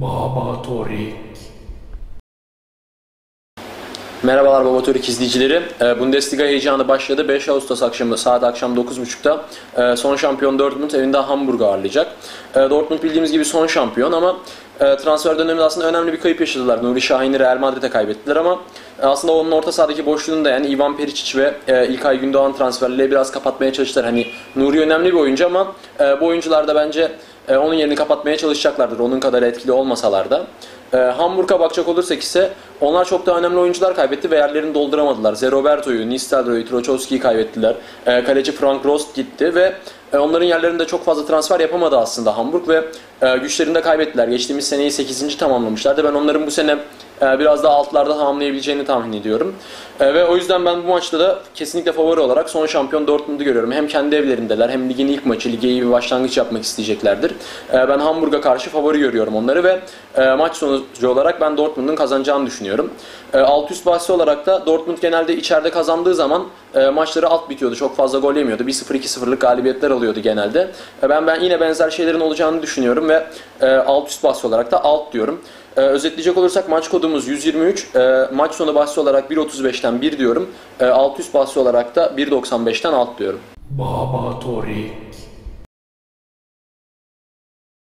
Baba Torik. Merhabalar Baba Türk izleyicileri. Ee, Bundesliga heyecanı başladı. 5 Ağustos akşamı saat akşam 9.30'da e, son şampiyon Dortmund evinde Hamburg'u ağırlayacak. E, Dortmund bildiğimiz gibi son şampiyon ama e, transfer döneminde aslında önemli bir kayıp yaşadılar. Nuri Şahin'i Real Madrid'e kaybettiler ama aslında onun orta sahadaki boşluğunu da yani Ivan Perisic ve İlkay Gündoğan transferleriyle biraz kapatmaya çalıştılar. Hani Nuri önemli bir oyuncu ama bu oyuncular da bence e, onun yerini kapatmaya çalışacaklardır. Onun kadar etkili olmasalar da. E, Hamburg'a bakacak olursak ise onlar çok daha önemli oyuncular kaybetti ve yerlerini dolduramadılar. Zeroberto'yu, Nistelrooy'u, Trochowski'yi kaybettiler. E, kaleci Frank Rost gitti ve e, onların yerlerinde çok fazla transfer yapamadı aslında Hamburg ve e, güçlerini de kaybettiler. Geçtiğimiz seneyi 8. tamamlamışlardı. Ben onların bu sene e, biraz daha altlarda tamamlayabileceğini tahmin ediyorum. E, ve o yüzden ben bu maçta da kesinlikle favori olarak son şampiyon Dortmund'u görüyorum. Hem kendi evlerindeler hem ligin ilk maçı, lige iyi bir başlangıç yapmak isteyeceklerdir. Ben Hamburg'a karşı favori görüyorum onları ve maç sonucu olarak ben Dortmund'un kazanacağını düşünüyorum. Alt üst bahsi olarak da Dortmund genelde içeride kazandığı zaman maçları alt bitiyordu. Çok fazla gol yemiyordu. 1-0 2-0'lık galibiyetler alıyordu genelde. E, ben ben yine benzer şeylerin olacağını düşünüyorum ve e, alt üst bahsi olarak da alt diyorum. E, özetleyecek olursak maç kodumuz 123. E, maç sonu bahsi olarak 1.35'ten 1 diyorum. E, alt üst bahsi olarak da 1.95'ten alt diyorum. Baba Torik.